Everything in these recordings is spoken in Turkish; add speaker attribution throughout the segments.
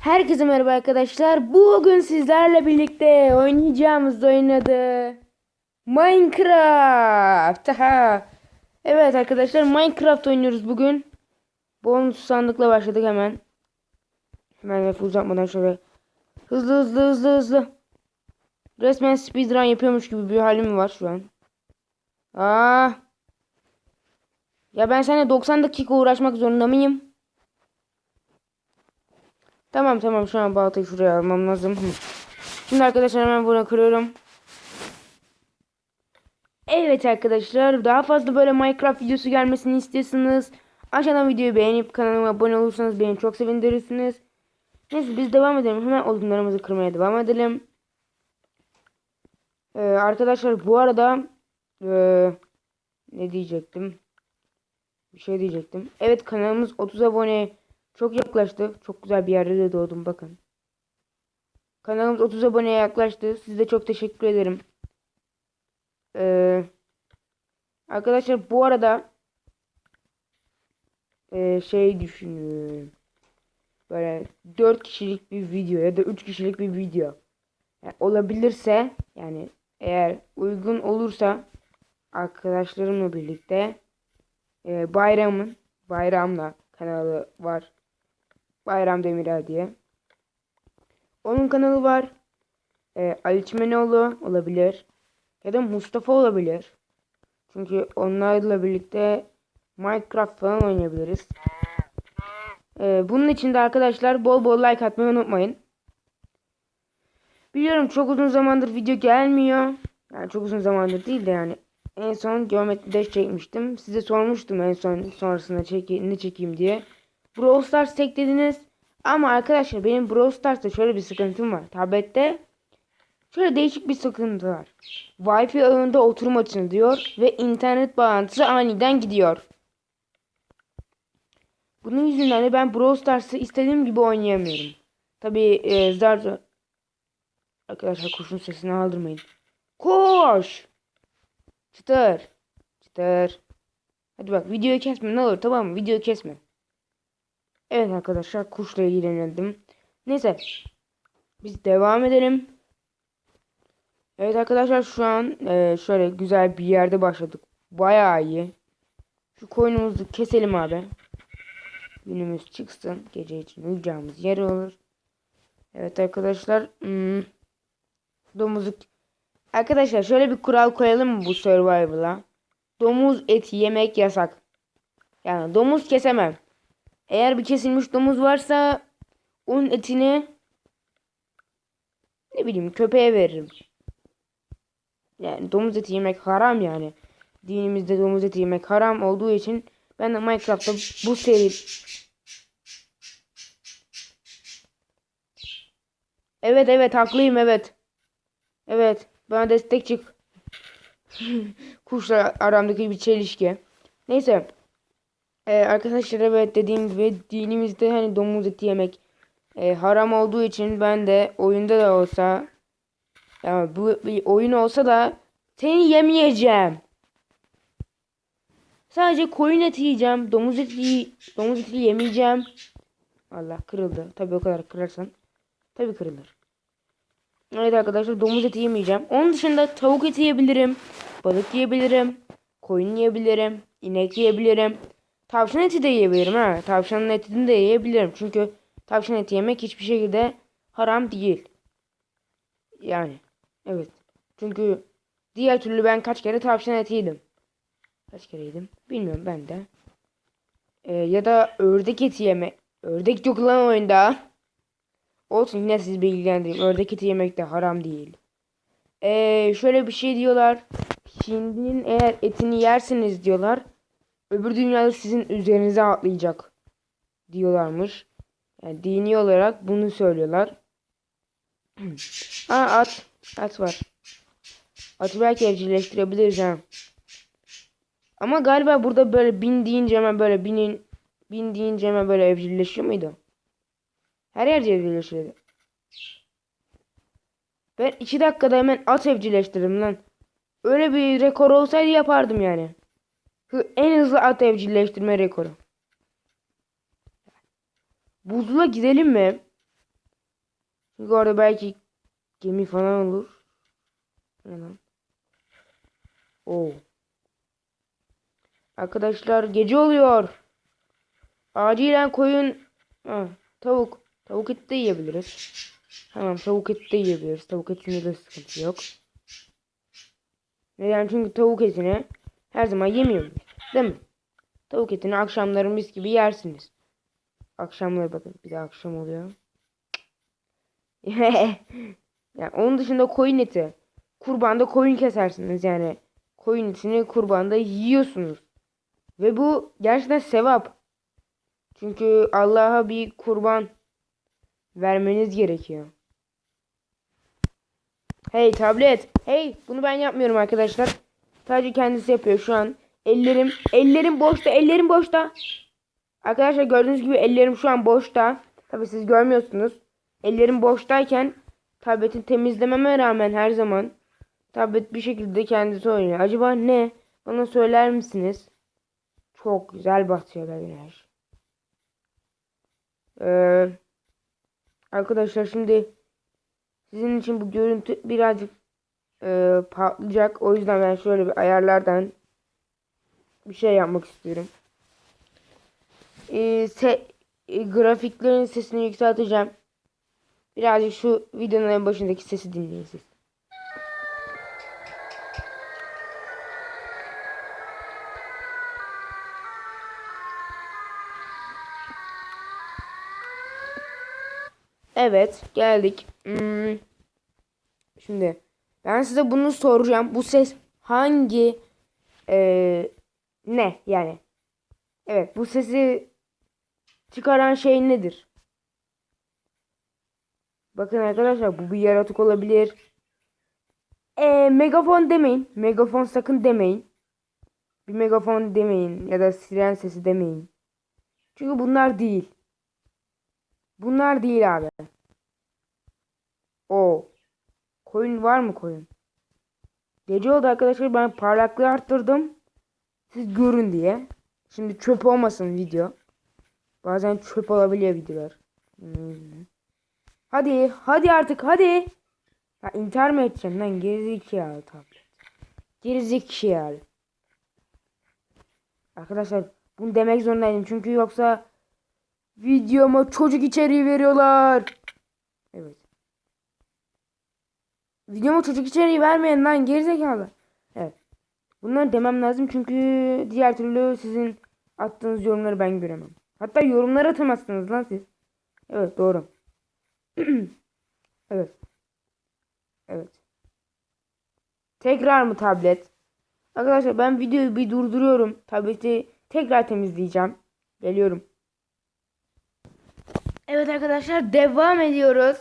Speaker 1: Herkese merhaba arkadaşlar. Bugün sizlerle birlikte oynayacağımız oyun adı Minecraft. Evet arkadaşlar Minecraft oynuyoruz bugün. Bonus sandıkla başladık hemen. Hemen lafı uzatmadan şöyle hızlı hızlı hızlı hızlı. Resmen speedrun yapıyormuş gibi bir halim var şu an. Aa. Ya ben seninle 90 dakika uğraşmak zorunda mıyım? Tamam tamam şu an baltayı şuraya almam lazım. Şimdi arkadaşlar hemen bunu kırıyorum. Evet arkadaşlar daha fazla böyle Minecraft videosu gelmesini istiyorsanız aşağıdan videoyu beğenip kanalıma abone olursanız beni çok sevindirirsiniz. Neyse biz devam edelim. Hemen odunlarımızı kırmaya devam edelim. Ee, arkadaşlar bu arada ee, ne diyecektim? Bir şey diyecektim. Evet kanalımız 30 aboneye çok yaklaştı. Çok güzel bir yerde de doğdum bakın. Kanalımız 30 aboneye yaklaştı. Size çok teşekkür ederim. Ee, arkadaşlar bu arada ee, şey düşünüyorum. Böyle 4 kişilik bir video ya da 3 kişilik bir video. Yani olabilirse yani eğer uygun olursa arkadaşlarımla birlikte ee, bayramın bayramla kanalı var. Bayram Demirel diye. Onun kanalı var. Ee, Ali Çimenoğlu olabilir. Ya da Mustafa olabilir. Çünkü onlarla birlikte Minecraft falan oynayabiliriz. Ee, bunun için de arkadaşlar bol bol like atmayı unutmayın. Biliyorum çok uzun zamandır video gelmiyor. Yani çok uzun zamandır değil de yani. En son geometri dash çekmiştim. Size sormuştum en son sonrasında çeki, ne çekeyim diye. Brawl Stars tek dediniz. Ama arkadaşlar benim Brawl Stars'ta şöyle bir sıkıntım var. Tablette şöyle değişik bir sıkıntı var. Wi-Fi ağında oturum açın diyor ve internet bağlantısı aniden gidiyor. Bunun yüzünden de ben Brawl Stars'ı istediğim gibi oynayamıyorum. Tabi e, zar. Arkadaşlar kuşun sesini aldırmayın. Koş! Çıtır. Çıtır. Hadi bak videoyu kesme ne olur tamam mı? Videoyu kesme. Evet arkadaşlar kuşla ilgilendim. Neyse. Biz devam edelim. Evet arkadaşlar şu an e, şöyle güzel bir yerde başladık. Bayağı iyi. Şu koyunumuzu keselim abi. Günümüz çıksın. Gece için uyuyacağımız yer olur. Evet arkadaşlar. Hmm, domuzu Arkadaşlar şöyle bir kural koyalım mı bu survival'a? Domuz eti yemek yasak. Yani domuz kesemem. Eğer bir kesilmiş domuz varsa onun etini ne bileyim köpeğe veririm. Yani domuz eti yemek haram yani. Dinimizde domuz eti yemek haram olduğu için ben de Minecraft'ta bu seri Evet evet haklıyım evet. Evet. Bana destek çık. Kuşla aramdaki bir çelişki. Neyse. Ee, arkadaşlar evet dediğim gibi dinimizde hani domuz eti yemek e, haram olduğu için ben de oyunda da olsa yani bu bir oyun olsa da seni yemeyeceğim. Sadece koyun eti yiyeceğim. Domuz eti domuz eti yemeyeceğim. Allah kırıldı. Tabii o kadar kırarsan tabii kırılır. Evet arkadaşlar domuz eti yemeyeceğim. Onun dışında tavuk eti yiyebilirim. Balık yiyebilirim. Koyun yiyebilirim. inek yiyebilirim. Tavşan eti de yiyebilirim ha. Tavşanın etini de yiyebilirim. Çünkü tavşan eti yemek hiçbir şekilde haram değil. Yani. Evet. Çünkü diğer türlü ben kaç kere tavşan eti yedim. Kaç kere yedim? Bilmiyorum ben de. Ee, ya da ördek eti yeme. Ördek yok lan oyunda. Olsun yine siz bilgilendireyim. Ördek eti yemek de haram değil. Ee, şöyle bir şey diyorlar. Hindinin eğer etini yerseniz diyorlar. Öbür dünyada sizin üzerinize atlayacak. Diyorlarmış. Yani dini olarak bunu söylüyorlar. Aa at. At var. Atı belki evcilleştirebiliriz ha. Ama galiba burada böyle bin deyince hemen böyle binin bin deyince hemen böyle evcilleşiyor muydu? Her yer evcilleşiyordu. Ben iki dakikada hemen at evcilleştirdim lan. Öyle bir rekor olsaydı yapardım yani. En hızlı at evcilleştirme rekoru. Buzula gidelim mi? Çünkü orada belki gemi falan olur. Oo. Arkadaşlar gece oluyor. Acilen koyun ha, tavuk. Tavuk eti de yiyebiliriz. Tamam tavuk eti de yiyebiliriz. Tavuk etinde de sıkıntı yok. Neden? Çünkü tavuk etini her zaman yemiyoruz. Değil mi? Tavuk etini akşamları mis gibi yersiniz. Akşamları bakın bir de akşam oluyor. yani onun dışında koyun eti. Kurbanda koyun kesersiniz yani. Koyun etini kurbanda yiyorsunuz. Ve bu gerçekten sevap. Çünkü Allah'a bir kurban vermeniz gerekiyor. Hey tablet. Hey bunu ben yapmıyorum arkadaşlar. Sadece kendisi yapıyor şu an. Ellerim ellerim boşta. Ellerim boşta. Arkadaşlar gördüğünüz gibi ellerim şu an boşta. Tabi siz görmüyorsunuz. Ellerim boştayken tabletin temizlememe rağmen her zaman tablet bir şekilde kendisi oynuyor. Acaba ne? Bana söyler misiniz? Çok güzel batıyor güneş. Ee, arkadaşlar şimdi sizin için bu görüntü birazcık e, patlayacak. O yüzden ben şöyle bir ayarlardan bir şey yapmak istiyorum. Ee, se e, grafiklerin sesini yükselteceğim. Birazcık şu videonun en başındaki sesi dinleyin siz. Evet geldik. Hmm. Şimdi ben size bunu soracağım. Bu ses hangi eee, ne yani? Evet bu sesi çıkaran şey nedir? Bakın arkadaşlar bu bir yaratık olabilir. Eee megafon demeyin. Megafon sakın demeyin. Bir megafon demeyin ya da siren sesi demeyin. Çünkü bunlar değil. Bunlar değil abi. O. Koyun var mı koyun? Gece oldu arkadaşlar ben parlaklığı arttırdım. Siz görün diye. Şimdi çöp olmasın video. Bazen çöp olabiliyor videolar. Hmm. Hadi hadi artık hadi. Ya intihar mı edeceksin lan gerizekalı tablet. Gerizekalı. Arkadaşlar bunu demek zorundaydım çünkü yoksa videoma çocuk içeriği veriyorlar. Evet. Videoma çocuk içeriği vermeyin lan gerizekalı. Evet. Bunları demem lazım çünkü diğer türlü sizin attığınız yorumları ben göremem. Hatta yorumları atamazsınız lan siz. Evet doğru. evet. Evet. Tekrar mı tablet? Arkadaşlar ben videoyu bir durduruyorum. Tableti tekrar temizleyeceğim. Geliyorum. Evet arkadaşlar devam ediyoruz.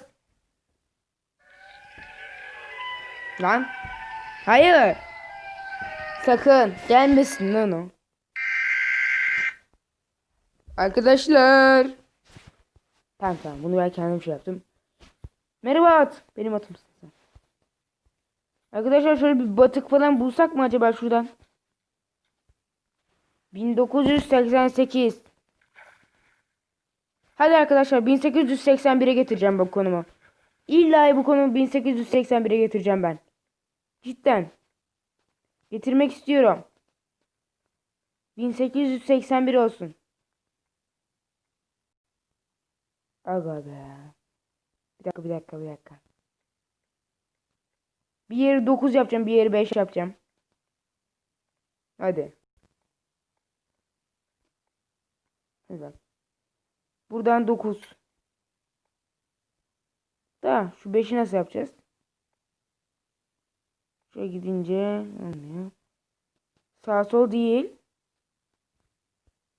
Speaker 1: Lan. Hayır. Sakın gelmesin lan o. Arkadaşlar. Tamam tamam bunu ben kendim şey yaptım. Merhaba at. Benim atımsın sen. Arkadaşlar şöyle bir batık falan bulsak mı acaba şuradan? 1988 Hadi arkadaşlar 1881'e getireceğim bu konumu. İlla bu konumu 1881'e getireceğim ben. Cidden. Getirmek istiyorum. 1881 olsun. Aga be. Bir dakika bir dakika bir dakika. Bir yeri 9 yapacağım bir yeri 5 yapacağım. Hadi. Bak. Buradan 9. Da şu 5'i nasıl yapacağız? Şöyle gidince olmuyor. Sağ sol değil.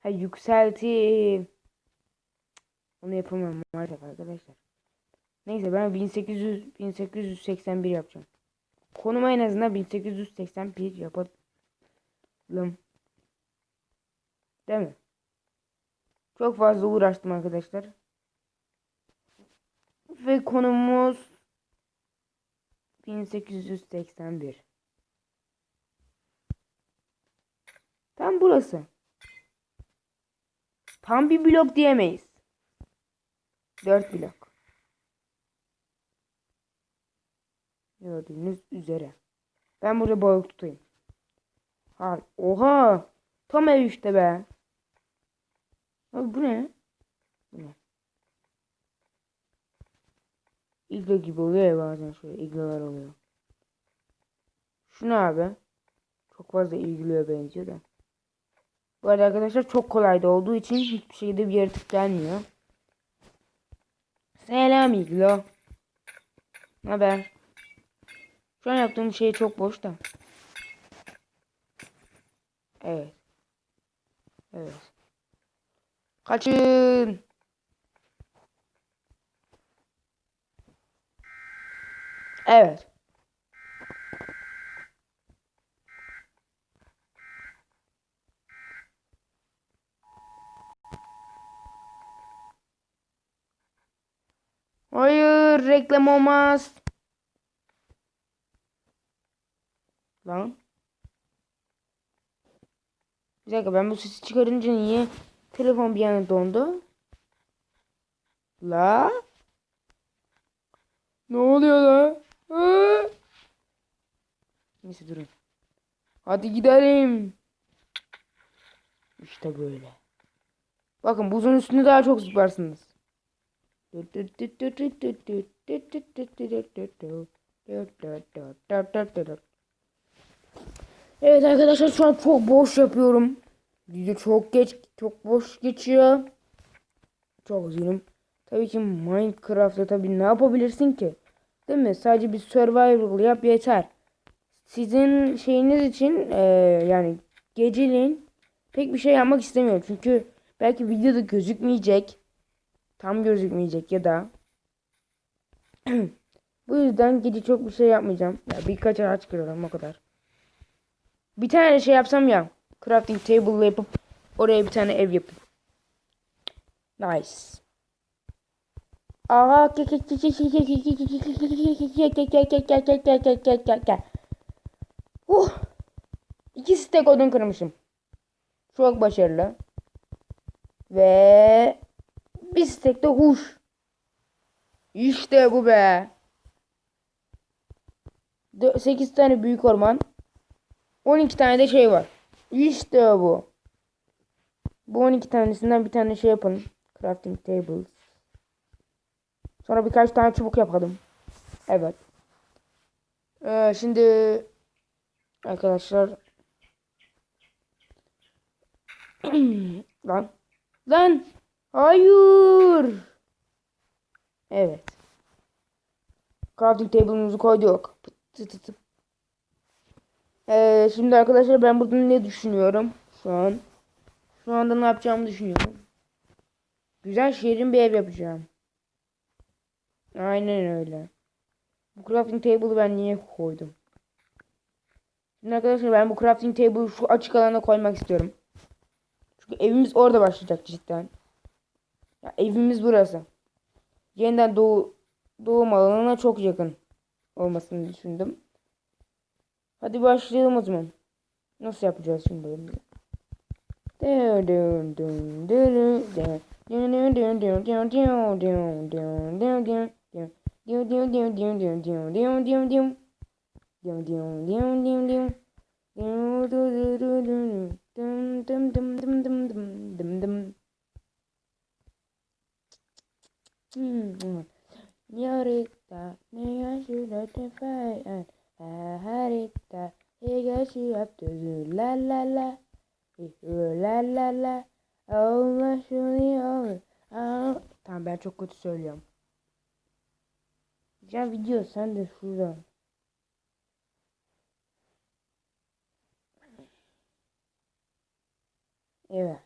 Speaker 1: Ha yükselti. Onu yapamam maalesef arkadaşlar. Neyse ben 1800 1881 yapacağım. Konuma en azından 1881 yapalım. Değil mi? Çok fazla uğraştım arkadaşlar. Ve konumuz 1881. Tam burası. Tam bir blok diyemeyiz. 4 blok. Gördüğünüz üzere. Ben burada balık tutayım. Ha, oha. Tam ev işte be. Abi bu ne? Bu ne? İglo gibi oluyor ya bazen şöyle iglolar oluyor. Şu ne abi? Çok fazla igloya benziyor da. Bu arada arkadaşlar çok kolayda olduğu için hiçbir şekilde bir yaratık gelmiyor. Selam iglo. Haber? Şu an yaptığım şey çok boş da. Evet. Evet. Kaçın. Evet. Hayır, reklam olmaz. Lan. Bir dakika ben bu sesi çıkarınca niye telefon bir yana dondu? La? Ne oluyor la? Neyse durun. Hadi gidelim. İşte böyle. Bakın buzun üstünde daha çok zıplarsınız. Evet arkadaşlar şu an çok boş yapıyorum. Video çok geç, çok boş geçiyor. Çok üzgünüm. Tabii ki Minecraft'ta tabii ne yapabilirsin ki? Değil mi? Sadece bir survival yap yeter. Sizin şeyiniz için e, yani geceliğin pek bir şey yapmak istemiyorum. Çünkü belki videoda gözükmeyecek. Tam gözükmeyecek ya da bu yüzden gece çok bir şey yapmayacağım. Ya birkaç ağaç kırarım o kadar. Bir tane şey yapsam ya. Crafting table yapıp oraya bir tane ev yapıp. Nice. Aha Uh. İki stek odun kırmışım. Çok başarılı. Ve bir stek de huş. İşte bu be. 8 tane büyük orman. 12 tane de şey var. İşte bu. Bu 12 tanesinden bir tane şey yapalım. Crafting tables. Sonra birkaç tane çubuk yapalım. Evet. Ee, şimdi arkadaşlar. Lan. Lan. Hayır. Evet. Crafting table'ımızı koyduk. Ee, şimdi arkadaşlar ben burada ne düşünüyorum? Şu an. Şu anda ne yapacağımı düşünüyorum. Güzel şehrin bir ev yapacağım aynen öyle bu crafting table'ı ben niye koydum Şimdi arkadaşlar ben bu crafting table'ı şu açık alana koymak istiyorum. Çünkü evimiz orada başlayacak cidden. Ya evimiz burası. Yeniden doğu doğum alanına çok yakın olmasını düşündüm. Hadi başlayalım o zaman. Nasıl yapacağız şimdi bunu? Yarita ne yaşıyor tefayen harita Higashi yaptı la la la la la la Allah şunu olur Tamam ben çok kötü söylüyorum Ya video sen de şuradan Evet.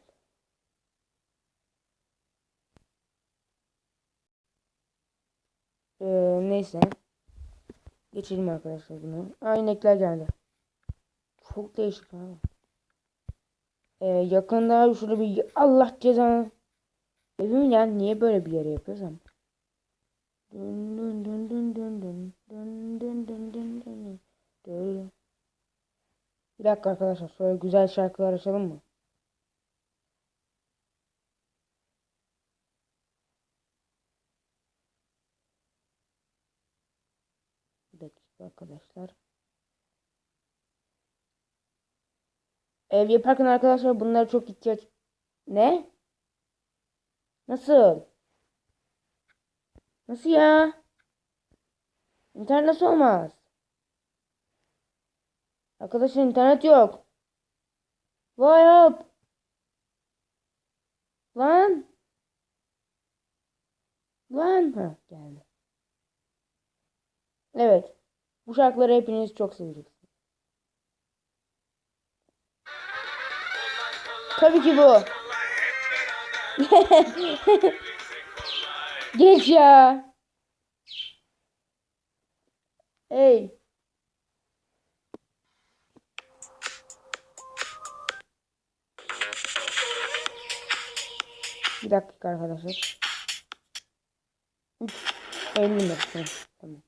Speaker 1: Ee, neyse. Geçelim arkadaşlar bunu. Aa inekler geldi. Çok değişik abi. Ee, yakında şurada bir Allah cezanı. Evim yani niye böyle bir yere yapıyorsam. Dün dün dün dün dün dün dün dün dün dün dün dün Bir dakika arkadaşlar şöyle güzel şarkılar açalım mı? Bir dakika. Arkadaşlar. Ev yaparken arkadaşlar bunlar çok ihtiyaç. Ne? Nasıl? Nasıl ya? İnternet nasıl olmaz? Arkadaşlar internet yok. Vay hop. Lan. Lan. Ha geldi. Evet. Bu şarkıları hepiniz çok seveceksiniz. Tabii ki bu. Geç ya. Hey. Bir dakika arkadaşlar. 50 metre. Tamam.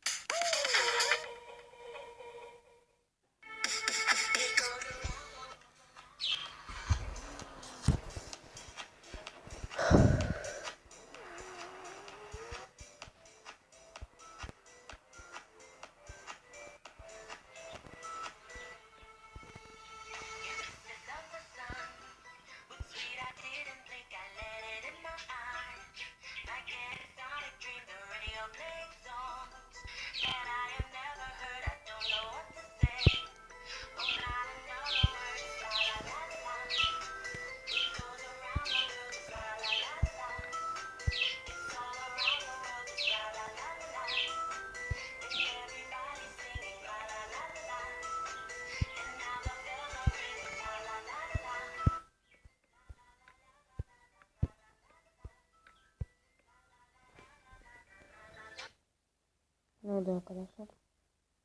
Speaker 1: Oldu arkadaşlar?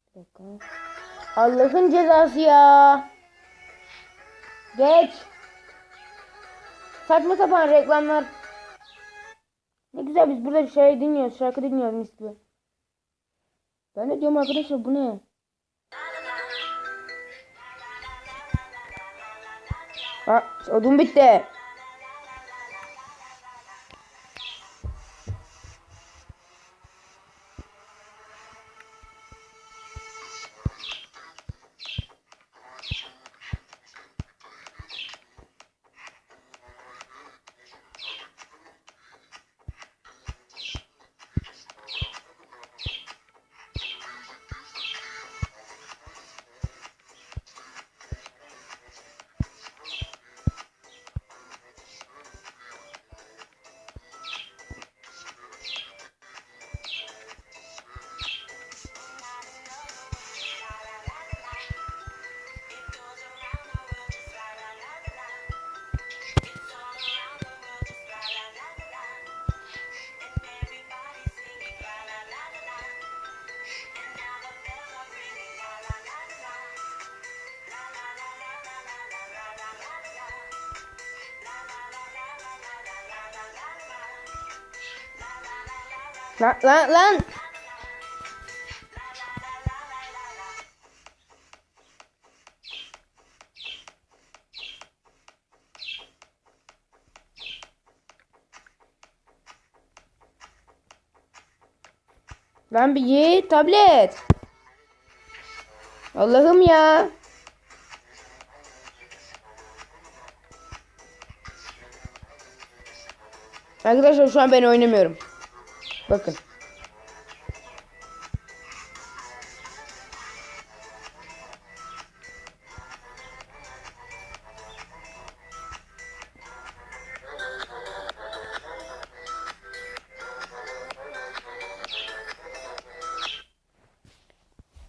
Speaker 1: Bir dakika. Allah'ın cezası ya. Geç. Saçma sapan reklamlar. Ne güzel biz burada şey dinliyoruz, şarkı dinliyoruz mis gibi. Ben de diyorum arkadaşlar bu ne? Ha, odun bitti. Lan lan lan. Lan bir ye tablet. Allah'ım ya. Arkadaşlar şu an ben oynamıyorum. Bakın.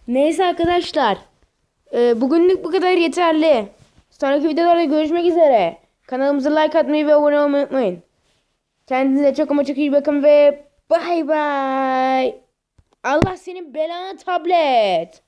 Speaker 1: Neyse arkadaşlar. Ee, bugünlük bu kadar yeterli. Sonraki videolarda görüşmek üzere. Kanalımıza like atmayı ve abone olmayı unutmayın. Kendinize çok ama çok iyi bakın ve bay bay. Allah senin belanı tablet.